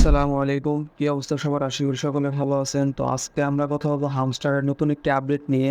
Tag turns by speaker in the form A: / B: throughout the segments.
A: আসসালামু আলাইকুম। কি অবস্থা সবার? আশা করি সকলে ভালো আছেন। তো আজকে আমরা কথা বলব হামস্টারের নতুন একটি আপডেট নিয়ে।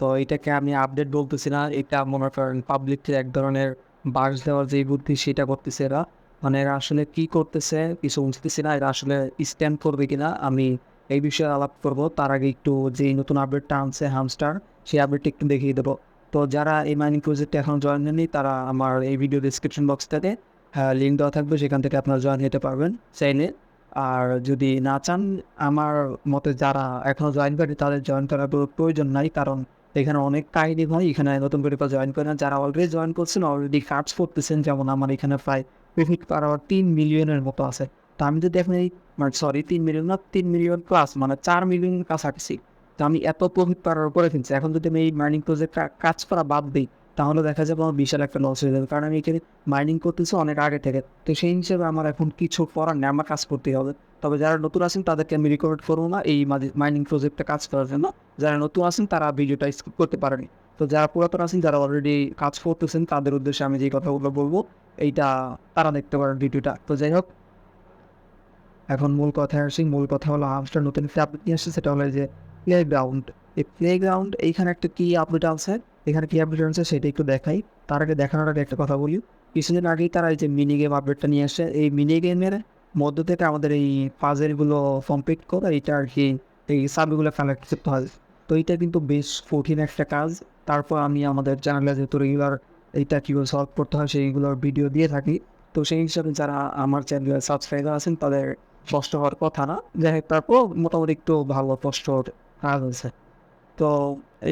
A: তো এটাকে আমি আপডেট বলতেছি না, এটা মনে করেন পাবলিককে এক ধরনের বাস দেওয়ার যে বুদ্ধি, সেটা করতেছে এরা। মানে এরা আসলে কি করতেছে, কিছু বুঝতেছি না, এরা আসলে স্ট্যান্ড করবে কিনা, আমি এই বিষয়ে আলাপ করব। তার আগে একটু যে নতুন আপডেটটা আনছে হামস্টার, সেই আপডেটটা একটু দেখিয়ে দেবো। তো যারা এই মাইনিং প্রজেক্টে এখন জয়েন হয়নি, তারা আমার এই ভিডিও ডিসক্রিপশন বক্স থেকে লিঙ্ক দেওয়া থাকবে, সেখান থেকে আপনারা জয়েন হতে পারবেন চাইলে আর যদি না চান, আমার মতে যারা এখনও জয়েন করে তাদের জয়েন করার প্রয়োজন নাই, কারণ এখানে অনেক কাহিনি হয়, এখানে নতুন করে জয়েন করে না। যারা অলরেডি জয়েন করছেন অলরেডি কাজ করতেছেন, যেমন আমার এখানে প্রায় প্রফিট পার আওয়ার তিন মিলিয়নের মতো আছে। তো আমি যদি এখন এই মানে সরি তিন মিলিয়ন না, তিন মিলিয়ন প্লাস মানে চার মিলিয়ন কাছাকাছি, তো আমি এত প্রফিট পার করে ফেলছি এখন যদি আমি এই মাইনিং প্রজেক্ট কাজ করা বাদ দিই তাহলে দেখা যাবে আমার বিশাল একটা লস হয়ে যাবে। কারণ আমি এখানে মাইনিং করতেছি অনেক আগে থেকে। তো সেই হিসেবে আমার এখন কিছু করার নেই, আমার কাজ করতেই হবে। তবে যারা নতুন আছেন, তাদেরকে আমি রিকমেন্ড করব না এই মাইনিং প্রজেক্টে কাজ করার জন্য। যারা নতুন আছেন, তারা ভিডিওটা স্কিপ করতে পারেনি। তো যারা পুরাতন আছেন, যারা অলরেডি কাজ করতেছেন, তাদের উদ্দেশ্যে আমি যে কথাগুলো বলব, এইটা তারা দেখতে পারেন ভিডিওটা তো যাই হোক, এখন মূল কথায় আসি। মূল কথা হলো হামস্টার নতুন একটা আপডেট নিয়ে আসছে, সেটা হলো যে প্লে গ্রাউন্ড এই প্লে গ্রাউন্ড এইখানে একটা কি আপডেট আছে? এখানে কী আপডেট আছে সেটা একটু দেখাই। তার আগে দেখানোর আগে একটা কথা বলি। কিছুদিন আগেই তারা এই যে মিনি গেম আপডেটটা নিয়ে আসে। এই মিনি গেমের মধ্য থেকে আমাদের এই পাজেলগুলো কমপ্লিট করে এইটা আর কি এই সাবগুলো করতে হয়। তো এইটা কিন্তু বেশ কঠিন একটা কাজ। তারপর আমি আমাদের চ্যানেলে যেহেতু রেগুলার এইটা কীভাবে সলভ করতে হয় সেইগুলোর ভিডিও দিয়ে থাকি। তো সেই হিসাবে যারা আমার চ্যানেলে সাবস্ক্রাইবার আছেন তাদের কষ্ট হওয়ার কথা না। যাই হোক, তারপর মোটামুটি একটু ভালো কষ্ট কাজ হয়েছে তো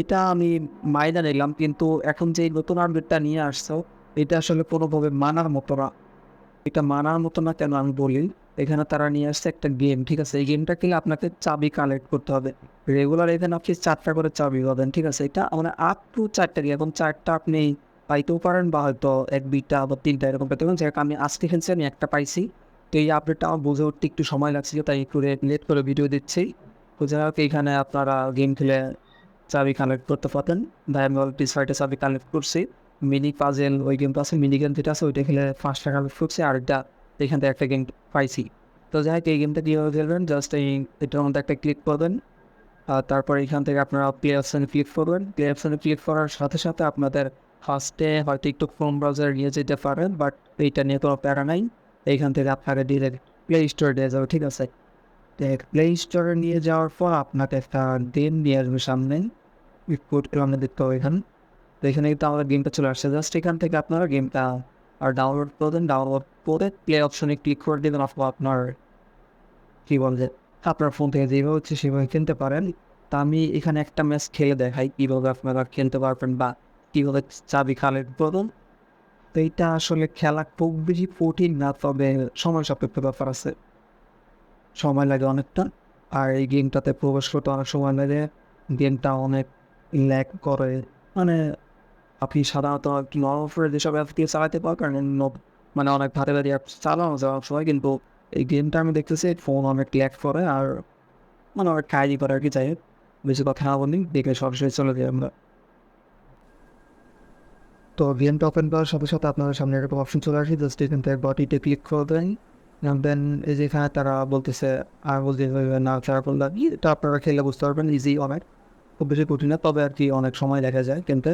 A: এটা আমি মাইনা নিলাম, কিন্তু এখন যে নতুন আপডেটটা নিয়ে আসছো, এটা আসলে কোনোভাবে মানার মতো না। এটা মানার মতো না কেন আমি বলি, এখানে তারা নিয়ে আসছে একটা গেম ঠিক আছে? এই গেমটা খেলে আপনাকে চাবি কালেক্ট করতে হবে। রেগুলার এখানে আপনি চারটা করে চাবি পাবেন, ঠিক আছে? এটা মানে আপ টু চারটা এখন চারটা আপনি পাইতেও পারেন বা হয়তো এক, দুইটা বা তিনটা এরকম পেতে পারেন। যেরকম আমি আজকে খেলছি, আমি একটা পাইছি। তো এই আপডেটটা আমার বুঝে উঠতে একটু সময় লাগছিল, তাই একটু লেট করে ভিডিও দিচ্ছি। তো যাই হোক এইখানে আপনারা গেম খেলে চাবি কালেক্ট করতে পারতেন। ভাই আমি অলরেডি ছয়টা চাবি কালেক্ট করছি। মিনি পাজেল ওই গেমটা আছে মিনি গেম যেটা আছে, ওইটা খেলে পাঁচটা কালেক্ট করছি। আর একটা এখান থেকে একটা গেম পাইছি। তো যাই হোক, এই গেমটা কীভাবে খেলবেন? জাস্ট এই, এটার মধ্যে একটা ক্লিক করবেন। আর তারপর এখান থেকে আপনারা প্লে অপশানে ক্লিক করবেন। প্লে অপশানে ক্লিক করার সাথে সাথে আপনাদের ফার্স্টে হয়তো একটু ফোন ব্রাউজার নিয়ে যেতে পারেন বাট এইটা নিয়ে কোনো প্যারা নাই। এইখান থেকে আপনারা ডিরেক্ট প্লে স্টোর দিয়ে যাবে ঠিক আছে? প্লে স্টোরে নিয়ে যাওয়ার পর আপনাকে একটা গেম নিয়ে আসবে সামনে। কোড আমরা দেখতে হবে এখানে তো এখানে কিন্তু আমাদের গেমটা চলে আসছে। জাস্ট এখান থেকে আপনারা গেমটা আর ডাউনলোড করবেন ডাউনলোড করে প্লে অপশনে ক্লিক করে দেবেন অথবা আপনার, কী বলছে আপনার ফোন থেকে যেভাবে হচ্ছে সেভাবে কিনতে পারেন। তা আমি এখানে একটা ম্যাচ খেলে দেখাই, কীভাবে আপনারা কিনতে পারবেন বা কীভাবে চাবি কালেক্ট করবেন। তো এইটা আসলে খেলা খুব বেশি কঠিন না, তবে সময় সাপেক্ষ ব্যাপার আছে। সময় লাগে অনেকটা। আর এই গেমটাতে প্রবেশ করতে অনেক সময় লাগে। গেমটা অনেক ল্যাক করে। মানে আপনি সাধারণত নর্মাল ফোনে যেসব অ্যাপ দিয়ে চালাতে পারেন মানে অনেক ভারী ভারী অ্যাপ চালানো যায় অনেক সময়, কিন্তু এই গেমটা আমি দেখতেছি ফোন অনেক ল্যাক করে আর মানে অনেক কাজই করে আর কি, যাই বেশি কথা না বলি, দেখে সরাসরি চলে যাই আমরা। তো গেমটা ওপেন করার সাথে সাথে আপনাদের সামনে এরকম অপশন চলে আসে জাস্ট এখান থেকে বটিতে ক্লিক করবেন দেন। এই যেখানে তারা বলতেছে আর বলতে না খেলা করলাম এটা আপনারা খেলে বুঝতে পারবেন ইজি অনেক খুব বেশি কঠিন না তবে আর কি অনেক সময় দেখা যায় কিন্তু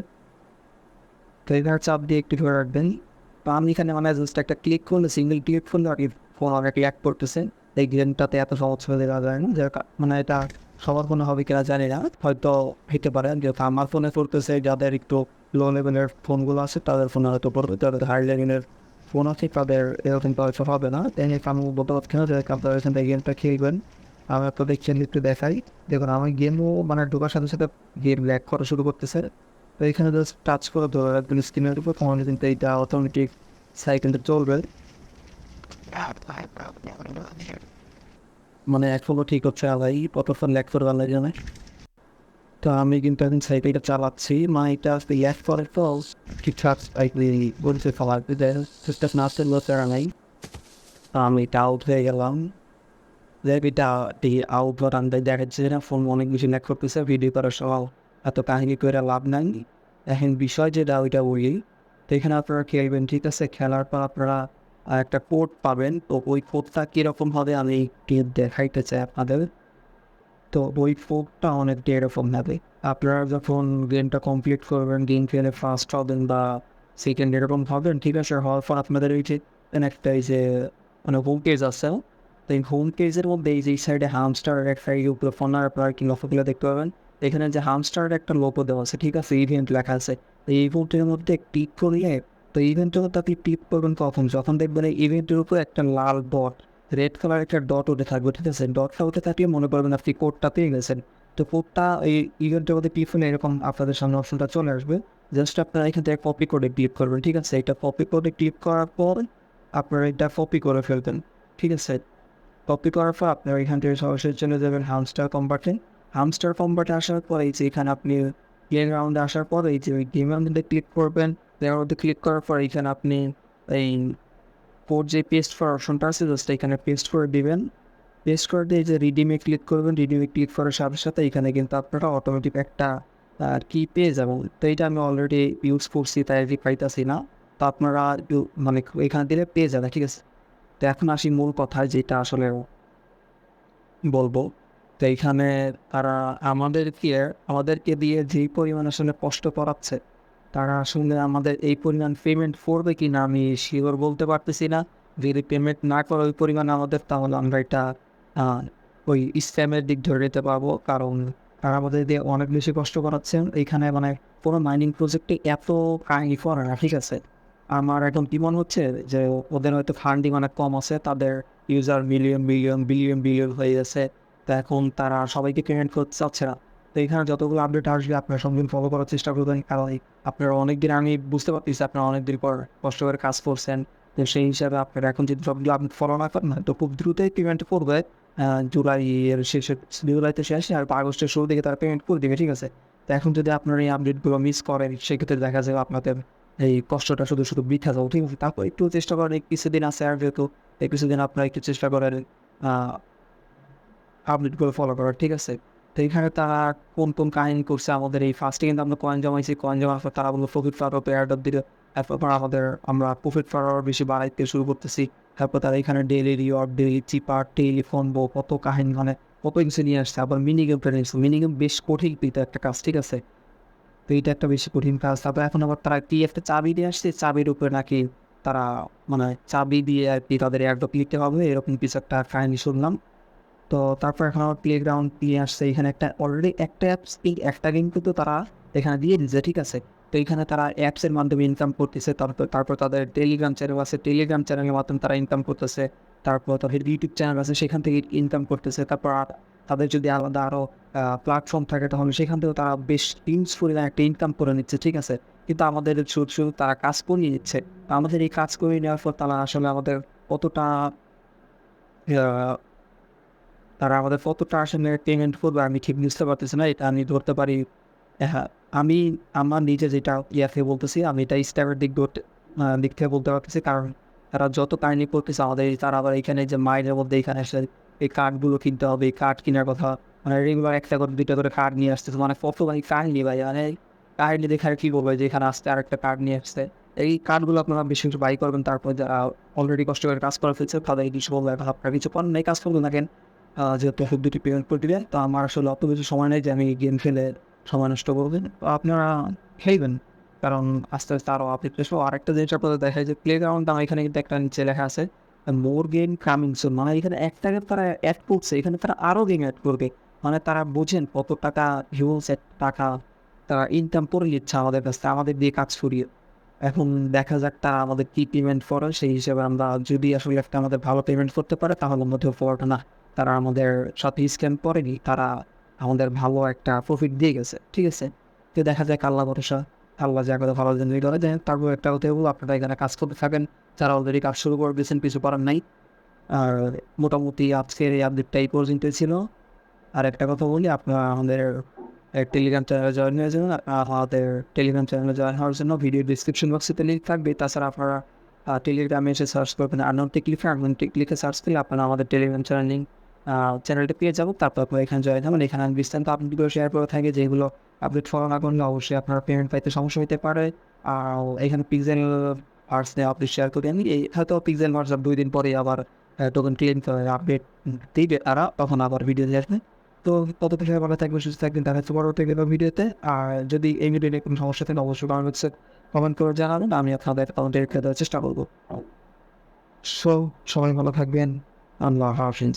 A: তো এখানে চাপ দিয়ে একটু ধরে রাখবেন তো আমি এখানে মানে জাস্ট একটা ক্লিক করলে সিঙ্গেল ক্লিক করলে আর কি ফোন অনেক রিয়াক্ট করতেছে এই গেমটাতে এত সহজ হয়ে দেওয়া যায় না যার মানে এটা সবার ফোনে হবে কিনা জানি না হয়তো হইতে পারে যেহেতু আমার ফোনে করতেছে যাদের একটু লো লেভেলের ফোনগুলো আছে তাদের ফোনে হয়তো পড়বে যাদের হাই লেভেলের তাদের এরকম তো হয়তো হবে না তাই আমি বলতে পারছি না যে আপনারা এখান থেকে গেমটা খেলবেন আমি আপনাদের খেলে একটু দেখাই দেখুন আমি গেমও মানে ঢোকার সাথে সাথে গেম ল্যাক করা শুরু করতেছে তো এখানে জাস্ট টাচ করে ধরে রাখবেন স্ক্রিনের উপর তখন কিন্তু এইটা অটোমেটিক সাইকেলটা চলবে মানে এখনও ঠিক হচ্ছে আলাই কতক্ষণ ল্যাক করে আলাই জানে তো আমি কিন্তু এখন সাইকেলটা চালাচ্ছি। মা, এটা ল্যাক করে তো ঠিকঠাক বলছে খাবার ঠিকঠাক না আসতে তারা নাই আমি এটা আউট হয়ে গেলাম এটা আউট বা রান্দায় দেখাচ্ছে না ফোন অনেক বেশি ল্যাক করতেছে ভিডিও করার সময় এত কাহিনী করে লাভ নাই এখন বিষয় যেটা ওইটা বলি তো এখানে আপনারা খেলবেন ঠিক আছে খেলার পর আপনারা একটা কোড পাবেন তো ওই কোডটা কীরকম হবে আমি দেখাইতে চাই আপনাদের তো ওই কোডটা অনেকটা এরকম হবে আপনারা যখন গেমটা কমপ্লিট করবেন গেম খেলে ফার্স্ট হবেন বা সেকেন্ড এরকম হবেন, ঠিক আছে, হওয়ার পর আপনাদের ওই যে একটা এই যে মানে হোম পেজ আছে তো এই হোম পেজের মধ্যে এই যে সাইডে হামস্টার একটা এই উপরে ফোন আর আপনার কি লক্ষ্যগুলো দেখতে পাবেন? এখানে যে হামস্টারের একটা লোগো দেওয়া আছে, ঠিক আছে ইভেন্ট লেখা আছে। তো এই ইভেন্টের মধ্যে ক্লিক করিয়ে তো ইভেন্টের মধ্যে আপনি ক্লিক করবেন কখন? যখন দেখবেন এই ইভেন্টের উপর একটা লাল ডট রেড কালার একটা ডট উঠে থাকবে, ঠিক আছে? ডটটা উঠে থাকলে মনে করবেন আপনি কোডটা পেয়ে গেছেন। তো কোডটা এই ইভেন্টের মধ্যে ক্লিক হলে এরকম আপনাদের সামনে অপশনটা চলে আসবে। জাস্ট আপনারা এখান থেকে কপি করে ক্লিক করবেন, ঠিক আছে? এটা কপি করে ক্লিক করার পর আপনারা এটা কপি করে ফেলবেন, ঠিক আছে? কপি করার পর আপনারা এখান থেকে সরাসরি চলে যাবেন হামস্টার কম্পার্টে হামস্টার কম্পার্টে আসার পর এই যে এখানে আপনি প্লে গ্রাউন্ডে আসার পর এই যে গেমের মধ্যে ক্লিক করবেন। গেমের মধ্যে ক্লিক করার পর এখানে আপনি এই কোড যে পেস্ট করার অপশনটা আছে জাস্ট এখানে পেস্ট করে দিবেন। পেস্ট করে দিয়ে যে রিডিমে ক্লিক করবেন রিডিমে ক্লিক করার সাথে সাথে এখানে কিন্তু আপনারা অটোমেটিক একটা আর কি পেয়ে যাবেন। তো এটা আমি অলরেডি ইউজ করছি, তাই আর পাইতাছি না। তো আপনারা মানে এখানে দিলে পেয়ে যাবেন, ঠিক আছে? তো এখন আসি মূল কথায়, যেটা আসলে বলব। তো এইখানে তারা আমাদেরকে আমাদেরকে দিয়ে যেই পরিমাণ আসলে কষ্ট করাচ্ছে তারা আসলে আমাদের এই পরিমাণ পেমেন্ট করবে কি না আমি শিওর বলতে পারতেছি না। যদি পেমেন্ট না করে ওই পরিমাণ আমাদের, তাহলে আমরা এটা ওই স্প্যামের দিক ধরে নিতে পারব। কারণ তারা আমাদের দিয়ে অনেক বেশি কষ্ট করাচ্ছেন। এইখানে মানে পুরো মাইনিং প্রজেক্টে এত কাহিনী করে না, ঠিক আছে? আমার কি মনে হচ্ছে যে ওদের হয়তো ফান্ডিং অনেক কম আছে, তাদের user million million billion billion হয়ে গেছে। তো এখন তারা সবাইকে পেমেন্ট করতে চাচ্ছে না। তো এখানে যতগুলো আপডেট আসবে আপনার সঙ্গে ফলো করার চেষ্টা করবেন। কারণ আপনারা অনেকদিন আমি বুঝতে পারতেছি আপনারা অনেকদিন পর কষ্ট করে কাজ করছেন। তো সেই হিসাবে আপনারা এখন যদি সবগুলো আপনি ফলো না করেন তো খুব দ্রুতই পেমেন্ট করবে আহ, জুলাই এর শেষে জুলাইতে শেষে আর আগস্টের শুরু দিকে তারা পেমেন্ট করে দেবে ঠিক আছে? তো এখন যদি আপনারা এই আপডেটগুলো মিস করেন সেক্ষেত্রে দেখা যাবে আপনাদের এই কষ্টটা শুধু শুধু বৃথা যাব ঠিক আছে? তারপর একটু চেষ্টা করেন কিছুদিন আছে আর যেহেতু কিছুদিন আপনারা একটু চেষ্টা করেন আপডেটগুলো ফলো করার ঠিক আছে? তো এখানে তারা কোন কোন কাহিনী করছে? আমাদের এই ফার্স্টে কিন্তু আমরা কয়েন জমাইছি। কয়েন জমার পর তারা বলল প্রফিট ফারও পেয়ার দিলে। তারপর আমাদের, আমরা প্রফিট ফারও বেশি বাড়াইতে শুরু করতেছি। তারপর তারা এখানে ডেলি রিওয়ার্ড ডেলি চিপার টেলিফোন বো কত কাহিনী মানে কত কিছু নিয়ে আসছে। আবার মিনি গেমটা নিয়ে মিনি গেম বেশ কঠিন কিন্তু একটা কাজ, ঠিক আছে? তো এইটা একটা বেশি কঠিন কাজ। তারপর এখন আবার তারা কি একটা চাবি দিয়ে আসছে। চাবির উপরে নাকি তারা মানে চাবি দিয়ে আর কি তাদের এয়ারড্রপ লিখতে হবে। এরকম কিছু একটা কাহিনী শুনলাম। তো তারপর এখন আমার প্লে গ্রাউন্ড আসছে। এখানে একটা অলরেডি একটা অ্যাপস এই একটা গেম কিন্তু তারা এখানে দিয়ে দিচ্ছে ঠিক আছে? তো এখানে তারা অ্যাপসের মাধ্যমে ইনকাম করতেছে। তারপর তারপর তাদের টেলিগ্রাম চ্যানেল আছে। টেলিগ্রাম চ্যানেলের মাধ্যমে তারা ইনকাম করতেছে। তারপর তাদের ইউটিউব চ্যানেল আছে, সেখান থেকে ইনকাম করতেছে। তারপর তাদের যদি আলাদা আরও প্ল্যাটফর্ম থাকে, তাহলে সেখান থেকেও তারা বেশ ইউজ করে একটা ইনকাম করে নিচ্ছে, ঠিক আছে? কিন্তু আমাদের শুধু শুধু তারা কাজ করিয়ে নিচ্ছে। আমাদের এই কাজ করিয়ে নেওয়ার পর তারা আসলে আমাদের কতটা তারা আমাদের কতটা আসলে পেমেন্ট করবে আমি ঠিক বুঝতে পারতেছি না, এটা আমি ধরতে পারি। হ্যাঁ আমি, আমার নিজে যেটা ইয়াতে বলতেছি, আমি এটা স্টারের দিক ধরতে দিক থেকে বলতে পারতেছি, কারণ তারা যত কাহিনি করতেছে আমাদের এই তারা আবার এখানে যে মাইনের মধ্যে এখানে এসে এই কার্ডগুলো কিনতে হবে, এই কার্ড কেনার কথা মানে রেগুলার একটা করে, দুইটা করে কার্ড নিয়ে আসতেছে মানে কত ভাই কাহিনি ভাই মানে কাহিনি দেখে আর কি বলব, যে এখানে আসতে আর একটা কার্ড নিয়ে আসছে। এই কার্ডগুলো আপনারা বেশি কিছু বাই করবেন, তারপর যারা অলরেডি কষ্ট করে কাজ করে ফেলছে, তাদের কিছু বলবে আপনারা কিছু পণ্য নেই, কাজ করবেন থাকেন যেহেতু খুব দুটি পেমেন্ট করে দিবেন তো আমার আসলে অত বেশি সময় নেই যে আমি গেম খেলে সময় নষ্ট করবেন আপনারা খেলবেন, কারণ আস্তে আস্তে আরও আপডেট আসব। আরেকটা জিনিস আপনাদের দেখা যায় যে প্লে গ্রাউন্ড আমার এখানে কিন্তু একটা নিচে লেখা আছে মোর গেম কামিং সুন মানে এখানে একটা গেম তারা অ্যাড করছে, এখানে তারা আরও গেম অ্যাড করবে। মানে তারা বোঝেন কত টাকা হিউজ টাকা তারা ইনকাম করে নিচ্ছে আমাদের কাছ আমাদের দিয়ে কাজ করিয়ে। এখন দেখা যাক তারা আমাদের কী পেমেন্ট করে, সেই হিসেবে আমরা যদি আসলে একটা আমাদের ভালো পেমেন্ট করতে পারে, তাহলে মধ্যেও পড়াটা না। তারা আমাদের সাথে স্ক্যাম করেনি, তারা আমাদের ভালো একটা প্রফিট দিয়ে গেছে, ঠিক আছে? তো দেখা যায় আল্লাহ ভরসা, আল্লাহ যা কথা ভালো জিনিস করে দেয় তারপর একটা হতে বলব আপনারা এখানে কাজ করতে থাকেন, যারা অলরেডি কাজ শুরু করে দিয়েছেন, কিছু করার নাই। আর মোটামুটি আজকের এই আপডেটটা এই পর্যন্ত ছিল। আর একটা কথা বলি, আপনারা আমাদের টেলিগ্রাম চ্যানেলে জয়েন হয়ে যাবেন আর আমাদের টেলিগ্রাম চ্যানেলে জয়েন হওয়ার জন্য ভিডিও ডিসক্রিপশন বক্সে লিঙ্ক থাকবে। তাছাড়া আপনারা টেলিগ্রামে এসে সার্চ করবেন আনন টেকলিফে আনন টেকলিকে সার্চ করলে আপনারা আমাদের টেলিগ্রাম চ্যানেল লিঙ্ক চ্যানেলটা পেয়ে যাব, তারপর আপনারা এখানে জয়েন হবেন। এখানে আমি বিস্তারিত আপডেটগুলো শেয়ার করে থাকি, যেগুলো আপডেট ফলো না করলে অবশ্যই আপনারা পেমেন্ট পাইতে সমস্যা হতে পারে। আর এখানে পিক্সেল আর্টস নিয়ে আপনি শেয়ার করি আমি। এই হয়তো পিক্সেল হোয়াটসঅ্যাপ দুই দিন পরে আবার টোকেন ক্লেম আপডেট দিবে তারা, তখন আবার ভিডিও দিয়ে আসবে। তো তত কিছু ভালো থাকবেন, সুস্থ থাকবেন, দেখা হচ্ছে পরবর্তী ভিডিওতে। আর যদি এই ভিডিও নিয়ে কোনো সমস্যা থাকে, অবশ্যই কমেন্ট বক্সে কমেন্ট করে জানাবেন। আমি আপনাদের কমেন্টে রেখে দেওয়ার চেষ্টা করব। সো সবাই ভালো থাকবেন। আল্লাহ হাফিজ।